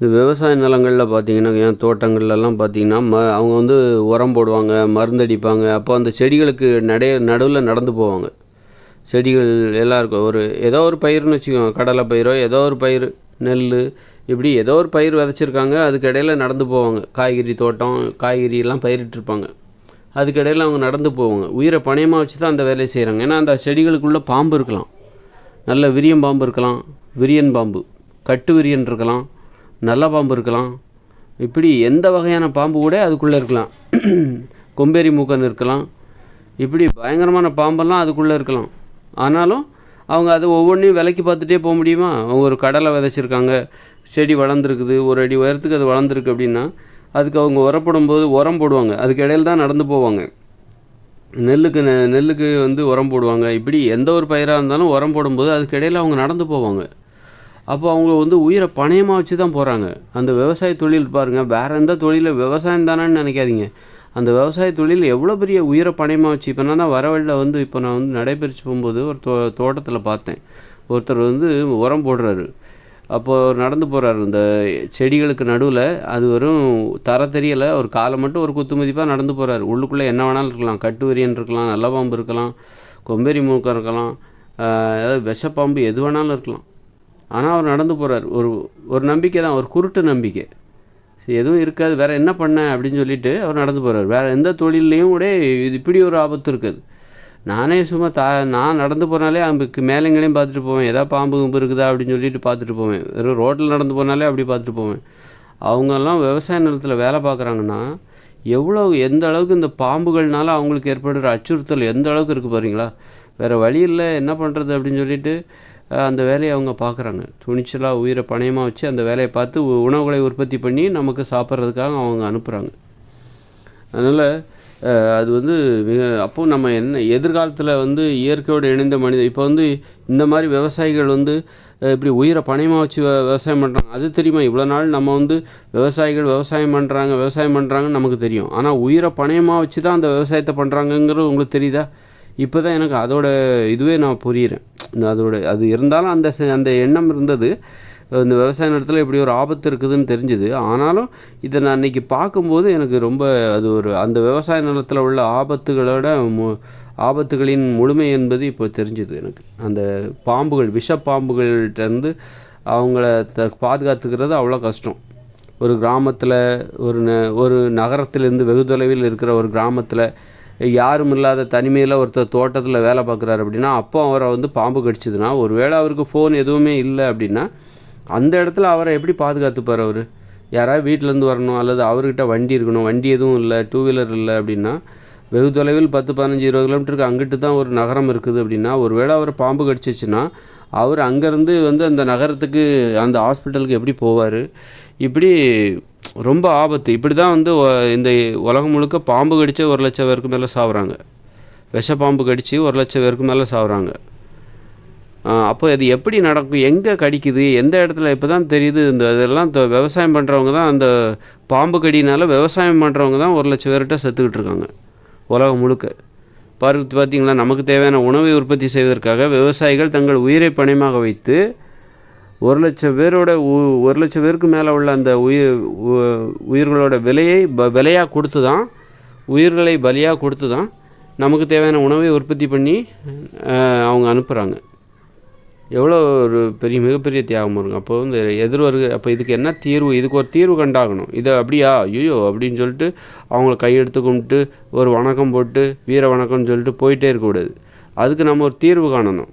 இந்த விவசாய நிலங்களில் பார்த்தீங்கன்னா ஏன் தோட்டங்கள்லாம் பார்த்தீங்கன்னா ம அவங்க வந்து உரம் போடுவாங்க மருந்தடிப்பாங்க அப்போ அந்த செடிகளுக்கு நடை நடுவில் நடந்து போவாங்க. செடிகள் எல்லாம் இருக்கும் ஒரு ஏதோ ஒரு பயிர்னு வச்சுக்கோங்க கடலை பயிரோ ஏதோ ஒரு பயிர் நெல் இப்படி ஏதோ ஒரு பயிர் விதைச்சிருக்காங்க அதுக்கு நடந்து போவாங்க. காய்கறி தோட்டம் காய்கறியெல்லாம் பயிரிட்டிருப்பாங்க அதுக்கு இடையில அவங்க நடந்து போவாங்க. உயிரை பணயமாக வச்சு தான் அந்த வேலையை செய்கிறாங்க ஏன்னா அந்த செடிகளுக்குள்ளே பாம்பு இருக்கலாம். நல்ல விரியன் பாம்பு இருக்கலாம். விரியன் பாம்பு. கட்டு விரியன் இருக்கலாம். நல்ல பாம்பு இருக்கலாம். இப்படி எந்த வகையான பாம்பு கூட அதுக்குள்ளே இருக்கலாம். கொம்பேரி மூக்கன் இருக்கலாம். இப்படி பயங்கரமான பாம்பெல்லாம் அதுக்குள்ளே இருக்கலாம். ஆனாலும் அவங்க அது ஒவ்வொன்றையும் விலைக்கு பார்த்துட்டே போக முடியுமா? அவங்க ஒரு கடலை விதைச்சிருக்காங்க. செடி வளர்ந்துருக்குது. ஒரு அடி உயரத்துக்கு அது வளர்ந்துருக்கு அப்படின்னா அதுக்கு அவங்க உரப்படும் போது உரம் போடுவாங்க. அதுக்கு இடையில் தான் நடந்து போவாங்க. நெல்லுக்கு நெல்லுக்கு வந்து உரம் போடுவாங்க. இப்படி எந்த ஒரு பயிராக இருந்தாலும் உரம் போடும்போது அதுக்கு இடையில் அவங்க நடந்து போவாங்க. அப்போ அவங்க வந்து உயிரை பணயமாக வச்சு தான் போகிறாங்க அந்த விவசாய தொழில் பாருங்கள் வேறு எந்த தொழிலில் விவசாயம் தானேன்னு நினைக்காதீங்க. அந்த விவசாய தொழில் எவ்வளோ பெரிய உயிரை பணயமாக வச்சு இப்போ நான் தான் வர வழியில் வந்து இப்போ நான் வந்து நடைபெறிச்சு போகும்போது ஒரு தோ தோட்டத்தில் பார்த்தேன். ஒருத்தர் வந்து உரம் போடுறாரு. அப்போது நடந்து போகிறாரு இந்த செடிகளுக்கு நடுவில் அது வெறும் தர தெரியலை. ஒரு காலை மட்டும் ஒரு குத்து மதிப்பாக நடந்து போகிறாரு உள்ளுக்குள்ளே என்ன வேணாலும் இருக்கலாம். கட்டுவரியன் இருக்கலாம் நல்ல பாம்பு இருக்கலாம் கொம்பேரி மூக்கம் இருக்கலாம் அதாவது விஷப்பாம்பு எது வேணாலும் இருக்கலாம். ஆனால் அவர் நடந்து போகிறார் ஒரு ஒரு நம்பிக்கை தான் ஒரு குருட்டு நம்பிக்கை. சரி, எதுவும் இருக்காது வேறு என்ன பண்ண அப்படின்னு சொல்லிட்டு அவர் நடந்து போகிறார் வேறு எந்த தொழில்லையும் கூட இது இப்படி ஒரு ஆபத்து இருக்குது. நானே சும்மா தா நான் நடந்து போனாலே அங்கே மேலங்களையும் பார்த்துட்டு போவேன். எதாவது பாம்பு கும்பு இருக்குதா அப்படின்னு சொல்லிட்டு பார்த்துட்டு போவேன். வெறும் ரோட்டில் நடந்து போனாலே அப்படி பார்த்துட்டு போவேன். அவங்கெல்லாம் விவசாய நிலத்தில் வேலை பார்க்குறாங்கன்னா எவ்வளோ எந்த அளவுக்கு இந்த பாம்புகள்னால அவங்களுக்கு ஏற்படுற அச்சுறுத்தல் எந்த அளவுக்கு இருக்குது பாருங்களா? வேறு வழி இல்லை என்ன பண்ணுறது அப்படின்னு சொல்லிட்டு அந்த வேலையை அவங்க பார்க்குறாங்க. துணிச்சலாக உயிரை பணயமாக வச்சு அந்த வேலையை பார்த்து உ- உணவுகளை உற்பத்தி பண்ணி நமக்கு சாப்பிட்றதுக்காக அவங்க அனுப்புகிறாங்க அதனால் அது வந்து மிக அப்போது நம்ம என்ன எதிர்காலத்தில் வந்து இயற்கையோடு இணைந்த மனித இப்போ வந்து இந்த மாதிரி விவசாயிகள் வந்து இப்படி உயிரை பணயமாக வச்சு விவசாயம் பண்ணுறாங்க அது தெரியுமா? இவ்வளோ நாள் நம்ம வந்து விவசாயிகள் விவசாயம் பண்ணுறாங்க விவசாயம் பண்ணுறாங்கன்னு நமக்கு தெரியும். ஆனால் உயிரை பணயமாக வச்சு தான் அந்த விவசாயத்தை பண்ணுறாங்கங்கிறது உங்களுக்கு தெரியுதா? இப்போ தான் எனக்கு அதோட இதுவே நான் புரியுறேன். அதோட அது இருந்தாலும் அந்த அந்த எண்ணம் இருந்தது. இந்த விவசாய நிலத்தில் இப்படி ஒரு ஆபத்து இருக்குதுன்னு தெரிஞ்சுது. ஆனாலும் இதை நான் அன்றைக்கி பார்க்கும்போது எனக்கு ரொம்ப அது ஒரு அந்த விவசாய நிலத்தில் உள்ள ஆபத்துகளோட மு ஆபத்துகளின் முழுமை என்பது இப்போ தெரிஞ்சுது எனக்கு. அந்த பாம்புகள் விஷ பாம்புகள்கிட்டருந்து அவங்கள த பாதுகாத்துக்கிறது அவ்வளோ கஷ்டம். ஒரு கிராமத்தில் ஒரு ந ஒரு நகரத்திலேருந்து வெகு தொலைவில் இருக்கிற ஒரு கிராமத்தில் யாரும் இல்லாத தனிமையில் ஒருத்தர் தோட்டத்தில் வேலை பார்க்குறாரு அப்படின்னா அப்போ அவரை வந்து பாம்பு கடிச்சதுன்னா ஒருவேளை அவருக்கு ஃபோன் எதுவுமே இல்லை அப்படின்னா அந்த இடத்துல அவரை எப்படி பாதுகாத்துப்பார் அவர்? யாராவது வீட்டிலேருந்து வரணும் அல்லது அவர்கிட்ட வண்டி இருக்கணும் வண்டி எதுவும் இல்லை டூ வீலர் இல்லை அப்படின்னா வெகு தொலைவில் பத்து பதினஞ்சு இருபது கிலோமீட்டருக்கு அங்கிட்டு தான் ஒரு நகரம் இருக்குது அப்படின்னா ஒருவேளை அவர் பாம்பு கடிச்சிச்சுன்னா அவர் அங்கேருந்து வந்து அந்த நகரத்துக்கு அந்த ஹாஸ்பிட்டலுக்கு எப்படி போவார்? இப்படி ரொம்ப ஆபத்து. இப்படி தான் வந்து இந்த உலகம் முழுக்க பாம்பு கடித்து ஒரு லட்சம் பேருக்கு மேலே சாவுறாங்க. விஷ பாம்பு கடித்து ஒரு லட்சம் பேருக்கு மேலே சாவுறாங்க. அப்போ அது எப்படி நடக்கும்? எங்கே கடிக்குது? எந்த இடத்துல? இப்போ தான் தெரியுது. இந்த இதெல்லாம் விவசாயம் பண்ணுறவங்க தான் அந்த பாம்பு கடினால விவசாயம் பண்ணுறவங்க தான் ஒரு லட்சம் பேர்கிட்ட செத்துக்கிட்டு இருக்காங்க. உலகம் முழுக்க. பார்த்து பார்த்தீங்களா நமக்கு தேவையான உணவை உற்பத்தி செய்வதற்காக விவசாயிகள் தங்கள் உயிரை பணியமாக வைத்து ஒரு லட்சம் பேரோட உ- ஒரு லட்சம் பேருக்கு மேலே உள்ள அந்த உயிர் உயிர்களோட விலையை ப விலையாக கொடுத்து தான் உயிர்களை பலியாக கொடுத்து தான் நமக்கு தேவையான உணவை உற்பத்தி பண்ணி அவங்க அனுப்புகிறாங்க எவ்வளோ ஒரு பெரிய மிகப்பெரிய தியாகம் இருக்கும் அப்போ வந்து எதிர்வருக அப்போ இதுக்கு என்ன தீர்வு? இதுக்கு ஒரு தீர்வு கண்டாகணும். இதை அப்படியா? ஐயோ அப்படின்னு சொல்லிட்டு அவங்கள கையெடுத்து கும்பிட்டு ஒரு வணக்கம் போட்டு வீர வணக்கம்னு சொல்லிட்டு போயிட்டே இருக்கக்கூடாது அதுக்கு நம்ம ஒரு தீர்வு காணணும்.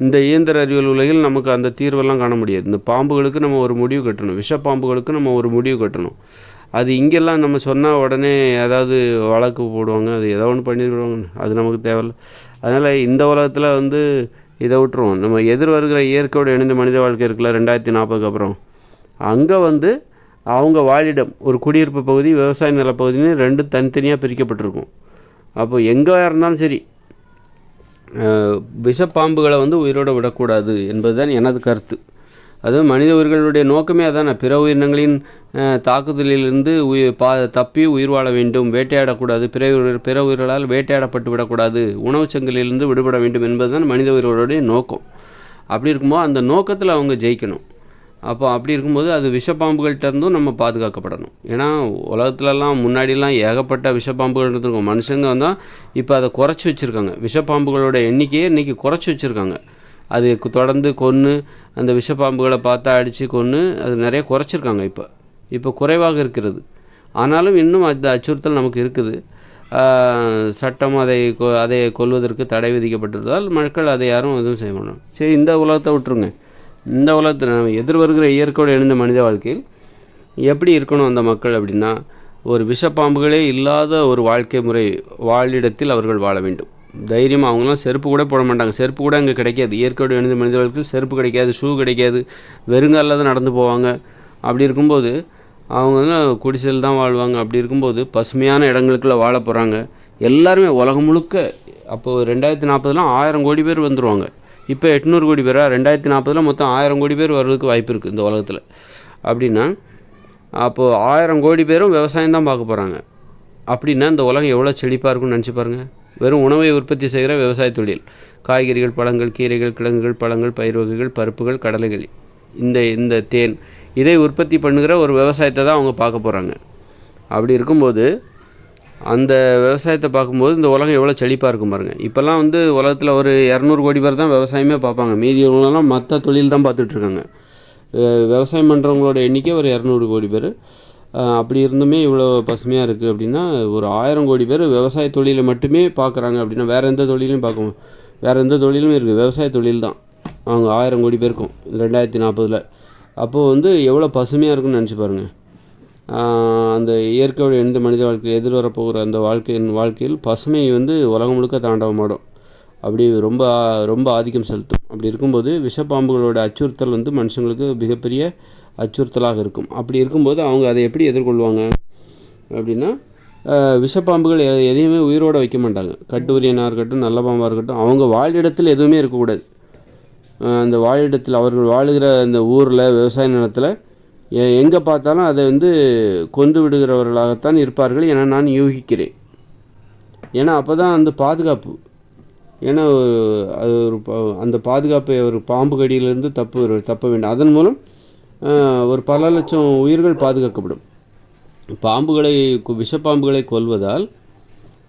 இந்த இயந்திர அறிவியல் உலகில் நமக்கு அந்த தீர்வெல்லாம் காண முடியாது. இந்த பாம்புகளுக்கு நம்ம ஒரு முடிவு கட்டணும். விஷ பாம்புகளுக்கு நம்ம ஒரு முடிவு கட்டணும். அது இங்கெல்லாம் நம்ம சொன்னால் உடனே ஏதாவது வழக்கு போடுவாங்க. அது ஏதோ ஒன்று பண்ணிடுவாங்க அது நமக்கு தேவையில்ல. அதனால் இந்த உலகத்தில் வந்து இதை விட்டுருவோம். நம்ம எதிர் வருகிற இயற்கையோடு இணைந்த மனித வாழ்க்கை இருக்குல்ல ரெண்டாயிரத்தி நாற்பதுக்கு அப்புறம். அங்கே வந்து அவங்க வாழிடம் ஒரு குடியிருப்பு பகுதி விவசாய நிலப்பகுதின்னு ரெண்டு தனித்தனியாக பிரிக்கப்பட்டிருக்கும். அப்போ எங்கே இருந்தாலும் சரி விஷப்பாம்புகளை வந்து உயிரோட விடக்கூடாது என்பதுதான் எனது கருத்து. அது மனித உயிர்களுடைய நோக்கமே அதான். பிற உயிரினங்களின் தாக்குதலிலிருந்து உயிர் பா தப்பி உயிர் வாழ வேண்டும் வேட்டையாடக்கூடாது. பிற உயிர் பிற உயிர்களால் வேட்டையாடப்பட்டு விடக்கூடாது. உணவுச் சங்கிலிருந்து விடுபட வேண்டும் என்பதுதான் மனித உயிர்களுடைய நோக்கம். அப்படி இருக்கும்போது அந்த நோக்கத்தில் அவங்க ஜெயிக்கணும். அப்போ அப்படி இருக்கும்போது அது விஷப்பாம்புகள்கிட்ட இருந்தும் நம்ம பாதுகாக்கப்படணும். ஏன்னா உலகத்துலலாம் முன்னாடிலாம் ஏகப்பட்ட விஷப்பாம்புகள் இருந்திருக்கும். மனுஷங்க வந்தால் இப்போ அதை குறைச்சி வச்சுருக்காங்க. விஷப்பாம்புகளோட எண்ணிக்கையை இன்றைக்கி குறைச்சி வச்சுருக்காங்க. அது தொடர்ந்து கொன்று அந்த விஷப்பாம்புகளை பார்த்தா அடித்து கொன்று அது நிறைய குறைச்சிருக்காங்க இப்போ. இப்போ குறைவாக இருக்கிறது. ஆனாலும் இன்னும் அந்த அச்சுறுத்தல் நமக்கு இருக்குது. சட்டம் அதை கொ- அதை கொல்வதற்கு தடை விதிக்கப்பட்டிருந்தால் மக்கள் அதை யாரும் எதுவும் செய்ய மாட்டோம் சரி இந்த உலகத்தை விட்டுருங்க. இந்த உலகத்தில் நம்ம எதிர்வருகிற இயற்கையோடு எழுந்த மனித வாழ்க்கையில் எப்படி இருக்கணும் அந்த மக்கள் அப்படின்னா ஒரு விஷப்பாம்புகளே இல்லாத ஒரு வாழ்க்கை முறை வாழிடத்தில் அவர்கள் வாழ வேண்டும். தைரியமாக அவங்களாம் செருப்பு கூட போட மாட்டாங்க. செருப்பு கூட அங்கே கிடைக்காது. இயற்கையோடு எழுந்த மனித வாழ்க்கையில் செருப்பு கிடைக்காது ஷூ கிடைக்காது வெறுங்காலில் தான் நடந்து போவாங்க. அப்படி இருக்கும்போது அவங்க வந்து குடிசையில் தான் வாழ்வாங்க. அப்படி இருக்கும்போது பசுமையான இடங்களுக்குள்ள வாழ போகிறாங்க எல்லாருமே உலகம் முழுக்க அப்போது ரெண்டாயிரத்தி நாற்பதுலாம் ஆயிரம் கோடி பேர் வந்துடுவாங்க இப்போ எட்நூறு கோடி பேரா? ரெண்டாயிரத்தி நாற்பதில் மொத்தம் ஆயிரம் கோடி பேர் வர்றதுக்கு வாய்ப்பு இருக்குது இந்த உலகத்தில். அப்படின்னா அப்போது ஆயிரம் கோடி பேரும் விவசாயம் தான் பார்க்க போகிறாங்க அப்படின்னா இந்த உலகம் எவ்வளோ செழிப்பாக இருக்கும்னு நினச்சி பாருங்கள் வெறும் உணவை உற்பத்தி செய்கிற விவசாய தொழில். காய்கறிகள் பழங்கள் கீரைகள் கிழங்குகள் பழங்கள் பயிர் வகைகள் பருப்புகள் கடலைகள். இந்த இந்த தேன். இதை உற்பத்தி பண்ணுகிற ஒரு விவசாயத்தை தான் அவங்க பார்க்க போகிறாங்க அப்படி இருக்கும்போது அந்த விவசாயத்தை பார்க்கும்போது இந்த உலகம் எவ்வளோ செழிப்பாக இருக்கும் பாருங்கள் இப்போல்லாம் வந்து உலகத்தில் ஒரு இரநூறு கோடி பேர் தான் விவசாயமே பார்ப்பாங்க. மீதி உள்ளவங்கலாம் மற்ற தொழில் தான் பார்த்துட்ருக்காங்க விவசாயம் பண்ணுறவங்களோட எண்ணிக்கை ஒரு இரநூறு கோடி பேர். அப்படி இருந்துமே இவ்வளோ பசுமையாக இருக்குது அப்படின்னா ஒரு ஆயிரம் கோடி பேர் விவசாய தொழிலை மட்டுமே பார்க்குறாங்க அப்படின்னா வேறு எந்த தொழிலையும் பார்க்கும் வேறு எந்த தொழிலும் இருக்குது விவசாய தொழில் தான். அவங்க ஆயிரம் கோடி பேருக்கும். ரெண்டாயிரத்தி நாற்பதில். அப்போது வந்து எவ்வளோ பசுமையாக இருக்குன்னு நினச்சி பாருங்கள் அந்த இயற்கையோடு எந்த மனித வாழ்க்கையில் எதிர்வரப்போகிற அந்த வாழ்க்கையின் வாழ்க்கையில் பசுமை வந்து உலகம் முழுக்க தாண்டவமாடும் அப்படி ரொம்ப ரொம்ப ஆதிக்கம் செலுத்தும். அப்படி இருக்கும்போது விஷப்பாம்புகளோட அச்சுறுத்தல் வந்து மனுஷங்களுக்கு மிகப்பெரிய அச்சுறுத்தலாக இருக்கும். அப்படி இருக்கும்போது அவங்க அதை எப்படி எதிர்கொள்வாங்க? அப்படின்னா விஷப்பாம்புகள் எதையுமே உயிரோட வைக்க மாட்டாங்க. கட்டுவிரியனாக இருக்கட்டும் நல்ல பாம்பாக இருக்கட்டும் அவங்க வாழிடத்தில் எதுவுமே இருக்கக்கூடாது. அந்த வாழிடத்தில் அவர்கள் வாழுகிற அந்த ஊரில் விவசாய நிலத்தில் எங்கே பார்த்தாலும் அதை வந்து கொண்டு விடுகிறவர்களாகத்தான் இருப்பார்கள் என நான் யூகிக்கிறேன். ஏன்னா அப்போ தான் அந்த பாதுகாப்பு. ஏன்னா ஒரு- அது ஒரு ப- அந்த பாதுகாப்பை ஒரு பாம்பு கடியிலிருந்து தப்பு தப்ப வேண்டும். அதன் மூலம் ஒரு பல லட்சம் உயிர்கள் பாதுகாக்கப்படும். பாம்புகளை விஷப்பாம்புகளை கொல்வதால்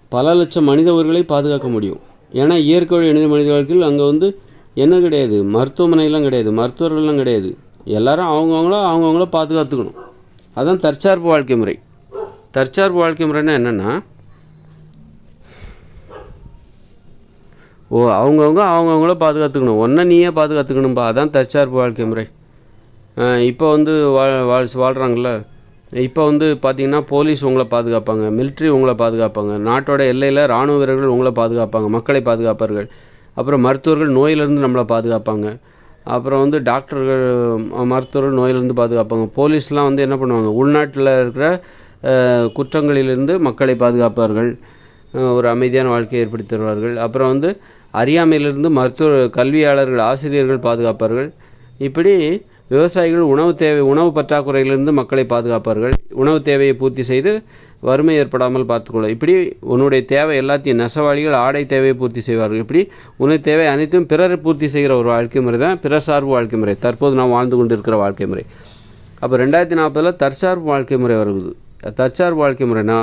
பல லட்சம் மனித உயிர்களை பாதுகாக்க முடியும். ஏன்னா இயற்கை இணைந்த மனித வாழ்க்கையில் அங்கே வந்து என்ன கிடையாது? மருத்துவமனைலாம் கிடையாது. மருத்துவர்கள்லாம் கிடையாது. எல்லாரும் அவங்கவுங்களும் அவங்கவுங்களும் பாதுகாத்துக்கணும். அதுதான் தற்சார்பு வாழ்க்கை முறை. தற்சார்பு வாழ்க்கை முறைன்னா என்னென்னா ஓ அவங்கவுங்க அவங்கவுங்கள பாதுகாத்துக்கணும். ஒன்றை நீயே பாதுகாத்துக்கணும்பா. அதான் தற்சார்பு வாழ்க்கை முறை. இப்போ வந்து வாழ் வாழ் வாழ்கிறாங்கல்ல இப்போ வந்து பார்த்தீங்கன்னா போலீஸ் உங்களை பாதுகாப்பாங்க. மிலிட்ரி உங்களை பாதுகாப்பாங்க. நாட்டோட எல்லையில் இராணுவ வீரர்கள் உங்களை பாதுகாப்பாங்க. மக்களை பாதுகாப்பார்கள். அப்புறம் மருத்துவர்கள் நோயிலிருந்து நம்மளை பாதுகாப்பாங்க. அப்புறம் வந்து டாக்டர்கள் மருத்துவர்கள் நோயிலிருந்து பாதுகாப்பாங்க. போலீஸ்லாம் வந்து என்ன பண்ணுவாங்க? உள்நாட்டில் இருக்கிற குற்றங்களிலிருந்து மக்களை பாதுகாப்பார்கள். ஒரு அமைதியான வாழ்க்கையை ஏற்படுத்தி தருவார்கள். அப்புறம் வந்து அறியாமையிலிருந்து மருத்துவ கல்வியாளர்கள் ஆசிரியர்கள் பாதுகாப்பார்கள். இப்படி விவசாயிகள் உணவு தேவை உணவு பற்றாக்குறையிலிருந்து மக்களை பாதுகாப்பார்கள். உணவு தேவையை பூர்த்தி செய்து வறுமை ஏற்படாமல் பார்த்துக்கொள்ள. இப்படி உன்னுடைய தேவை எல்லாத்தையும் நெசவாளிகள் ஆடை தேவையை பூர்த்தி செய்வார்கள். இப்படி உன்னுடைய தேவை அனைத்தும் பிறர் பூர்த்தி செய்கிற ஒரு வாழ்க்கை முறை தான் பிற சார்பு வாழ்க்கை முறை. தற்போது நாம் வாழ்ந்து கொண்டிருக்கிற வாழ்க்கை முறை. அப்போ ரெண்டாயிரத்தி நாற்பதில் தற்சார்பு வாழ்க்கை முறை வருது தற்சார்பு வாழ்க்கை முறைனா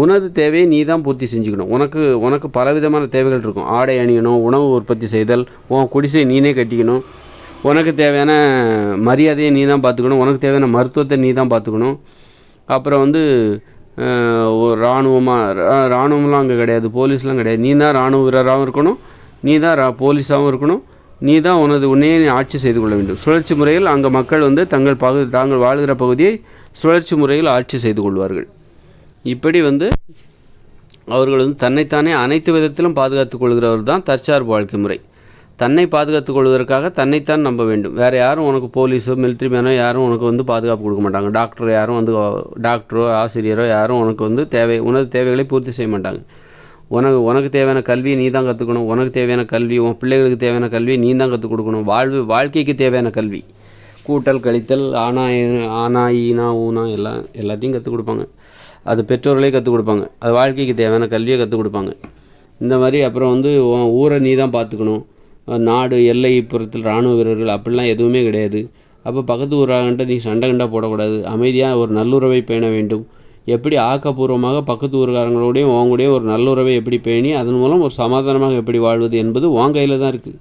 உனது தேவையை நீ தான் பூர்த்தி செஞ்சுக்கணும். உனக்கு உனக்கு பலவிதமான தேவைகள் இருக்கும். ஆடை அணியணும் உணவு உற்பத்தி செய்தல் உன் குடிசை நீனே கட்டிக்கணும். உனக்கு தேவையான மரியாதையை நீ தான் பார்த்துக்கணும். உனக்கு தேவையான மருத்துவத்தை நீ தான் பார்த்துக்கணும். அப்புறம் வந்து ஒரு இராணுவமாக இராணுவம்லாம் அங்கே கிடையாது போலீஸ்லாம் கிடையாது. நீ தான் இராணுவ வீரராகவும் இருக்கணும் நீ தான் ரா போலீஸாகவும் இருக்கணும் நீ தான் உனது உன்னையே நீ ஆட்சி செய்து கொள்ள வேண்டும். சுழற்சி முறையில் அங்கே மக்கள் வந்து தங்கள் பகுதி தாங்கள் வாழ்கிற பகுதியை சுழற்சி முறையில் ஆட்சி செய்து கொள்வார்கள். இப்படி வந்து அவர்கள் வந்து தன்னைத்தானே அனைத்து விதத்திலும் பாதுகாத்துக் கொள்கிறவர் தான் தற்சார்பு வாழ்க்கை முறை. தன்னை பாதுகாத்துக் கொள்வதற்காக தன்னைத்தான் நம்ப வேண்டும். வேறு யாரும் உனக்கு போலீஸோ மிலிட்ரி மேனோ யாரும் உனக்கு வந்து பாதுகாப்பு கொடுக்க மாட்டாங்க. டாக்டர் யாரும் வந்து டாக்டரோ ஆசிரியரோ யாரும் உனக்கு வந்து தேவை உனது தேவைகளை பூர்த்தி செய்ய மாட்டாங்க. உனக்கு உனக்கு தேவையான கல்வியை நீ தான் கற்றுக்கணும் உனக்கு தேவையான கல்வி உன் பிள்ளைகளுக்கு தேவையான கல்வியை நீ தான் கற்றுக் கொடுக்கணும். வாழ்வு வாழ்க்கைக்கு தேவையான கல்வி. கூட்டல் கழித்தல் ஆனா ஆனா ஈனா ஊனா எல்லாம் எல்லாத்தையும் கற்றுக் கொடுப்பாங்க. அது பெற்றோர்களே கற்றுக் கொடுப்பாங்க. அது வாழ்க்கைக்கு தேவையான கல்வியை கற்றுக் கொடுப்பாங்க. இந்த மாதிரி அப்புறம் வந்து உன் ஊரை நீ தான் பார்த்துக்கணும் நாடு எல்லை புறத்தில் இராணுவ வீரர்கள் அப்படிலாம் எதுவுமே கிடையாது. அப்போ பக்கத்து ஊராகண்ட நீ சண்டை கண்டா போடக்கூடாது. அமைதியாக ஒரு நல்லுறவை பேண வேண்டும். எப்படி ஆக்கப்பூர்வமாக பக்கத்து ஊர்காரங்களோடையும் உங்கூடயும் ஒரு நல்லுறவை எப்படி பேணி அதன் மூலம் ஒரு சமாதானமாக எப்படி வாழ்வது என்பது உன் கையில் தான் இருக்குது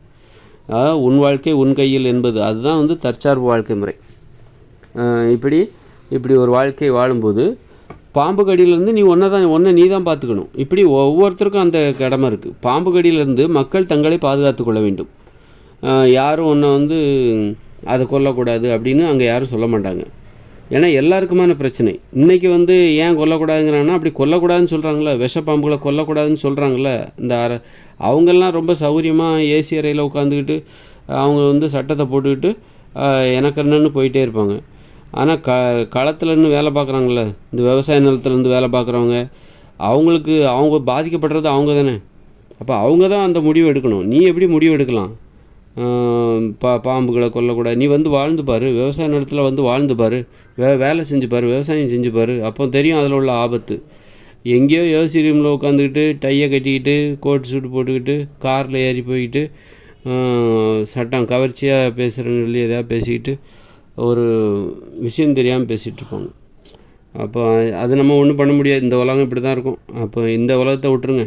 அதாவது உன் வாழ்க்கை உன் கையில் என்பது. அதுதான் வந்து தற்சார்பு வாழ்க்கை முறை. இப்படி இப்படி ஒரு வாழ்க்கை வாழும்போது பாம்பு கடியிலேருந்து நீ ஒன்றை தான் ஒன்றை நீ தான் பார்த்துக்கணும். இப்படி ஒவ்வொருத்தருக்கும் அந்த கடமை இருக்குது பாம்பு கடியிலேருந்து மக்கள் தங்களை பாதுகாத்து கொள்ள வேண்டும். யாரும் ஒன்றை வந்து அதை கொல்லக்கூடாது அப்படின்னு அங்கே யாரும் சொல்ல மாட்டாங்க. ஏன்னா எல்லாருக்குமான பிரச்சனை. இன்றைக்கி வந்து ஏன் கொல்லக்கூடாதுங்கிறாங்கன்னா அப்படி கொல்லக்கூடாதுன்னு சொல்கிறாங்களே விஷப்பாம்புகளை கொல்லக்கூடாதுன்னு சொல்கிறாங்களே இந்த அற அவங்கெல்லாம் ரொம்ப சௌகரியமாக ஏசி அறையில் உட்காந்துக்கிட்டு அவங்க வந்து சட்டத்தை போட்டுக்கிட்டு எனக்கு என்னன்னு போயிட்டே இருப்பாங்க. ஆனால் க களத்துலேருந்து வேலை பார்க்குறாங்களே இந்த விவசாய நிலத்துலேருந்து வேலை பார்க்குறவங்க அவங்களுக்கு அவங்க பாதிக்கப்படுறது அவங்க தானே. அப்போ அவங்க தான் அந்த முடிவு எடுக்கணும். நீ எப்படி முடிவு எடுக்கலாம்? பா பாம்புகளை கொல்லக்கூடாது நீ வந்து வாழ்ந்து பாரு. விவசாய நிலத்தில் வந்து வாழ்ந்து பாரு. வே வேலை செஞ்சு பாரு. விவசாயம் செஞ்சு பாரு. அப்போ தெரியும் அதில் உள்ள ஆபத்து. எங்கேயோ ஏசி ரூமில் உட்காந்துக்கிட்டு டையை கட்டிக்கிட்டு கோட் சூட் போட்டுக்கிட்டு காரில் ஏறி போய்கிட்டு சட்டம் கவர்ச்சியாக பேசுகிறேன்னு சொல்லி எதாவது பேசிக்கிட்டு ஒரு விஷயம் தெரியாமல் பேசிகிட்டு இருப்பாங்க அப்போ அது நம்ம ஒன்றும் பண்ண முடியாது. இந்த உலகம் இப்படி தான் இருக்கும். அப்போ இந்த உலகத்தை விட்டுருங்க.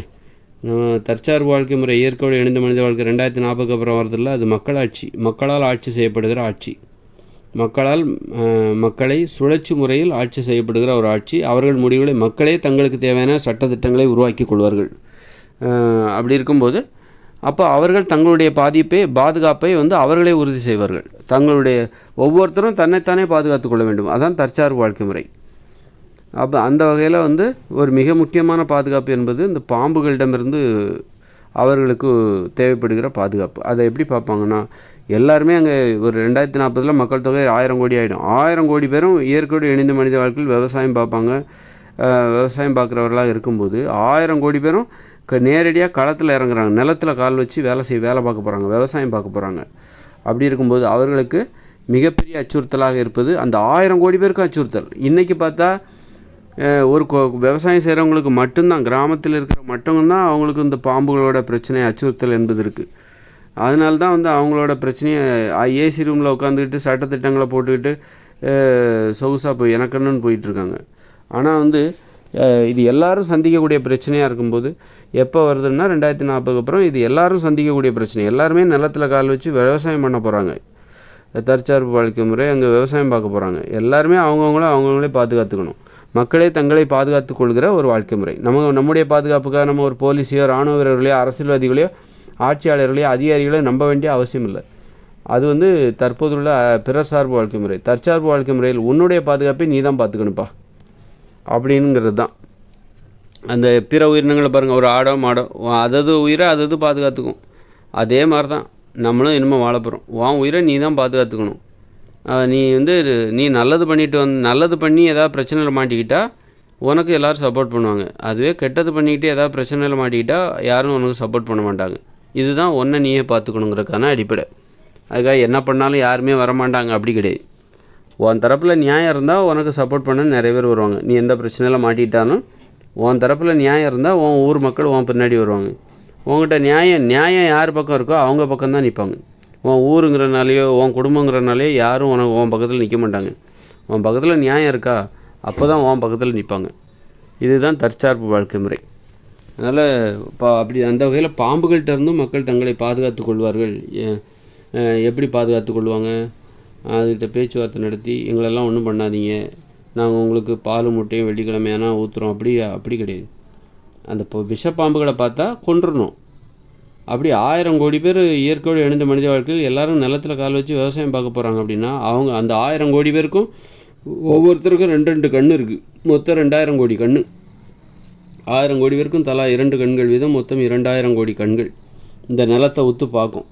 நம்ம தற்சார்பு வாழ்க்கை முறை இயற்கையோடு இணைந்த மனித வாழ்க்கை ரெண்டாயிரத்தி நாற்பதுக்கு அப்புறம் வரதில்ல அது மக்களாட்சி. மக்களால் ஆட்சி செய்யப்படுகிற ஆட்சி. மக்களால் மக்களை சுழற்சி முறையில் ஆட்சி செய்யப்படுகிற ஒரு ஆட்சி. அவர்கள் முடிவுகளை மக்களே தங்களுக்கு தேவையான சட்டத்திட்டங்களை உருவாக்கி கொள்வார்கள். அப்படி இருக்கும்போது அப்போ அவர்கள் தங்களுடைய பாதிப்பை பாதுகாப்பை வந்து அவர்களே உறுதி செய்வார்கள். தங்களுடைய ஒவ்வொருத்தரும் தன்னைத்தானே பாதுகாத்து கொள்ள வேண்டும். அதான் தற்சார்பு வாழ்க்கை முறை. அப்போ அந்த வகையில் வந்து ஒரு மிக முக்கியமான பாதுகாப்பு என்பது இந்த பாம்புகளிடமிருந்து அவர்களுக்கு தேவைப்படுகிற பாதுகாப்பு. அதை எப்படி பார்ப்பாங்கன்னா எல்லாருமே அங்கே ஒரு ரெண்டாயிரத்தி நாற்பதில் மக்கள் தொகை ஆயிரம் கோடி ஆகிடும் ஆயிரம் கோடி பேரும் இயற்கையோடு இணைந்த மனித வாழ்க்கையில் விவசாயம் பார்ப்பாங்க. விவசாயம் பார்க்குறவர்களாக இருக்கும்போது ஆயிரம் கோடி பேரும் நேரடியாக களத்தில் இறங்குறாங்க. நிலத்தில் கால் வச்சு வேலை செய்ய வேலை பார்க்க போகிறாங்க விவசாயம் பார்க்க போகிறாங்க அப்படி இருக்கும்போது அவர்களுக்கு மிகப்பெரிய அச்சுறுத்தலாக இருப்பது அந்த ஆயிரம் கோடி பேருக்கு அச்சுறுத்தல். இன்றைக்கி பார்த்தா ஒரு விவசாயம் செய்கிறவங்களுக்கு மட்டும்தான் கிராமத்தில் இருக்கிற மட்டும்தான் அவங்களுக்கு இந்த பாம்புகளோட பிரச்சனை அச்சுறுத்தல் என்பது இருக்குது அதனால தான் வந்து அவங்களோட பிரச்சனையை ஏசி ரூமில் உட்காந்துக்கிட்டு சட்டத்திட்டங்களை போட்டுக்கிட்டு சொகுசாக போய் எனக்குன்னு போயிட்டுருக்காங்க ஆனால் வந்து இது எல்லாரும் சந்திக்கக்கூடிய பிரச்சனையாக இருக்கும்போது எப்போ வருதுன்னா ரெண்டாயிரத்தி நாற்பதுக்கு அப்புறம் இது எல்லாரும் சந்திக்கக்கூடிய பிரச்சனை. எல்லாருமே நிலத்தில் கால் வச்சு விவசாயம் பண்ண போகிறாங்க தற்சார்பு வாழ்க்கை முறை அங்கே விவசாயம் பார்க்க போகிறாங்க எல்லாருமே அவங்கவுங்கள அவங்கவுங்களே பாதுகாத்துக்கணும். மக்களே தங்களை பாதுகாத்து கொள்கிற ஒரு வாழ்க்கை முறை. நம்ம நம்முடைய பாதுகாப்புக்காக நம்ம ஒரு போலீஸையோ ராணுவ வீரர்களையோ அரசியல்வாதிகளையோ ஆட்சியாளர்களையோ அதிகாரிகளையோ நம்ப வேண்டிய அவசியம் இல்லை. அது வந்து தற்போதுள்ள பிறர் சார்பு வாழ்க்கை முறை. தற்சார்பு வாழ்க்கை முறையில் உன்னுடைய பாதுகாப்பை நீ தான் பார்த்துக்கணுப்பா அப்படிங்கிறது தான். அந்த பிற உயிரினங்களை பாருங்கள் ஒரு ஆடோ மாடோ அதது உயிரை அதது பாதுகாத்துக்கும். அதே மாதிரி தான் நம்மளும் இனிமேல் வாழ போகிறோம் உன் உயிரை நீ தான் பாதுகாத்துக்கணும் நீ வந்து நீ நல்லது பண்ணிட்டு வந்து நல்லது பண்ணி ஏதாவது பிரச்சனையில் மாட்டிக்கிட்டா உனக்கு எல்லோரும் சப்போர்ட் பண்ணுவாங்க. அதுவே கெட்டது பண்ணிக்கிட்டு ஏதாவது பிரச்சனையில் மாட்டிக்கிட்டால் யாரும் உனக்கு சப்போர்ட் பண்ண மாட்டாங்க. இதுதான் ஒன்றை நீயே பார்த்துக்கணுங்கிறதுக்கான அடிப்படை. அதுக்காக என்ன பண்ணாலும் யாருமே வரமாட்டாங்க அப்படி கிடையாது. உன் தரப்பில் நியாயம் இருந்தால் உனக்கு சப்போர்ட் பண்ண நிறைய பேர் வருவாங்க. நீ எந்த பிரச்சனையில் மாட்டிக்கிட்டாலும் உன் தரப்பில் நியாயம் இருந்தால் உன் ஊர் மக்கள் உன் பின்னாடி வருவாங்க. உன்கிட்ட நியாயம் நியாயம் யார் பக்கம் இருக்கோ அவங்க பக்கம் தான் நிற்பாங்க உன் ஊருங்கிறனாலையோ உன் குடும்பங்கிறனாலேயோ யாரும் உனக்கு உன் பக்கத்தில் நிற்க மாட்டாங்க. உன் பக்கத்தில் நியாயம் இருக்கா அப்போ தான் உன் பக்கத்தில் நிற்பாங்க இதுதான் தற்சார்பு வாழ்க்கை முறை. அதனால் பா அப்படி அந்த வகையில் பாம்புகள்கிட்ட இருந்தும் மக்கள் தங்களை பாதுகாத்து கொள்வார்கள். எப்படி பாதுகாத்து கொள்வாங்க? அதுகிட்ட பேச்சுவார்த்தை நடத்தி எங்களெல்லாம் ஒன்றும் பண்ணாதீங்க. நாங்கள் உங்களுக்கு பால் முட்டையும் வெள்ளிக்கிழமையானா ஊற்றுறோம் அப்படி அப்படி கிடையாது. அந்த இப்போ விஷப்பாம்புகளை பார்த்தா கொன்றுடணும் அப்படி ஆயிரம் கோடி பேர் இயற்கையோடு இணைந்த மனித வாழ்க்கையில் எல்லாரும் நிலத்தில் கால் வச்சு விவசாயம் பார்க்க போகிறாங்க அப்படின்னா அவங்க அந்த ஆயிரம் கோடி பேருக்கும் ஒவ்வொருத்தருக்கும் ரெண்டு ரெண்டு கண் இருக்குது மொத்தம் ரெண்டாயிரம் கோடி கண் ஆயிரம் கோடி பேருக்கும் தலா இரண்டு கண்கள் வீதம் மொத்தம் இரண்டாயிரம் கோடி கண்கள். இந்த நிலத்தை ஒத்து பார்க்கும்.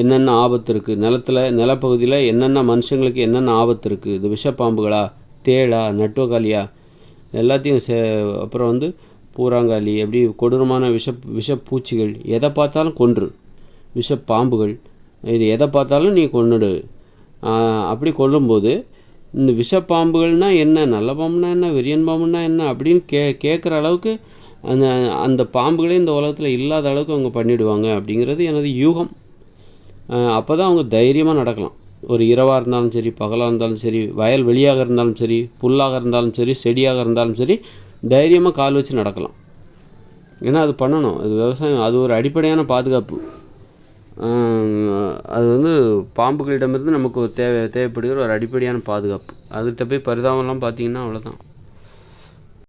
என்னென்ன ஆபத்து இருக்குது நிலத்தில் நிலப்பகுதியில் என்னென்ன மனுஷங்களுக்கு என்னென்ன ஆபத்து இருக்குது இது விஷப்பாம்புகளா? தேளா நட்டுவக்காலியா எல்லாத்தையும் சே அப்புறம் வந்து பூராங்காலி அப்படி கொடூரமான விஷ விஷப்பூச்சிகள் எதை பார்த்தாலும் கொன்று. விஷப்பாம்புகள் இது எதை பார்த்தாலும் நீ கொன்னுடு. அப்படி கொல்லும்போது இந்த விஷப்பாம்புகள்னா என்ன? நல்ல பாம்புனா என்ன? விரியன் பாம்புனா என்ன? அப்படின்னு கே கேட்குற அளவுக்கு அந்த அந்த பாம்புகளே இந்த உலகத்தில் இல்லாத அளவுக்கு அவங்க பண்ணிவிடுவாங்க அப்படிங்கிறது எனது யூகம். அப்போ தான் அவங்க தைரியமாக நடக்கலாம். ஒரு இரவாக இருந்தாலும் சரி பகலாக இருந்தாலும் சரி வயல் வெளியாக இருந்தாலும் சரி புல்லாக இருந்தாலும் சரி செடியாக இருந்தாலும் சரி தைரியமாக கால் வச்சு நடக்கலாம். ஏன்னா அது பண்ணணும். அது விவசாயம் அது ஒரு அடிப்படையான பாதுகாப்பு. அது வந்து பாம்புகளிடமிருந்து நமக்கு ஒரு தேவை தேவைப்படுகிற ஒரு அடிப்படையான பாதுகாப்பு. அதுகிட்ட போய் பரிதாபம்லாம் பார்த்தீங்கன்னா அவ்வளோதான்